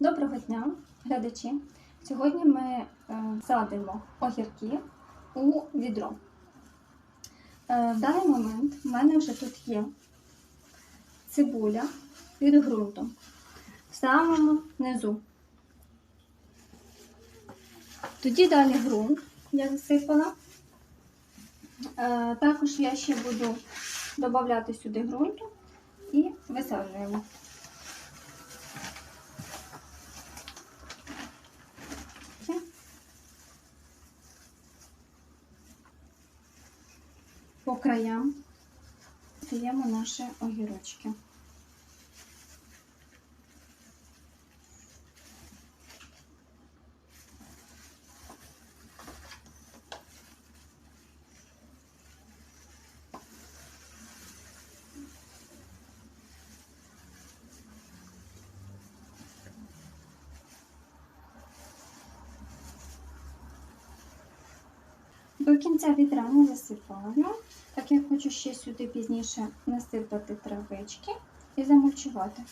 Доброго дня, глядачі! Сьогодні ми е, садимо огірки у відро. Е, в даний момент в мене вже тут є цибуля під ґрунтом в самому низу. Тоді далі ґрунт я засипала. Е, також я ще буду додати сюди ґрунту і висаджуємо. По краям даємо наші огірочки. До кінця відра не засипаю, так я хочу ще сюди пізніше насипати травички і замульчувати.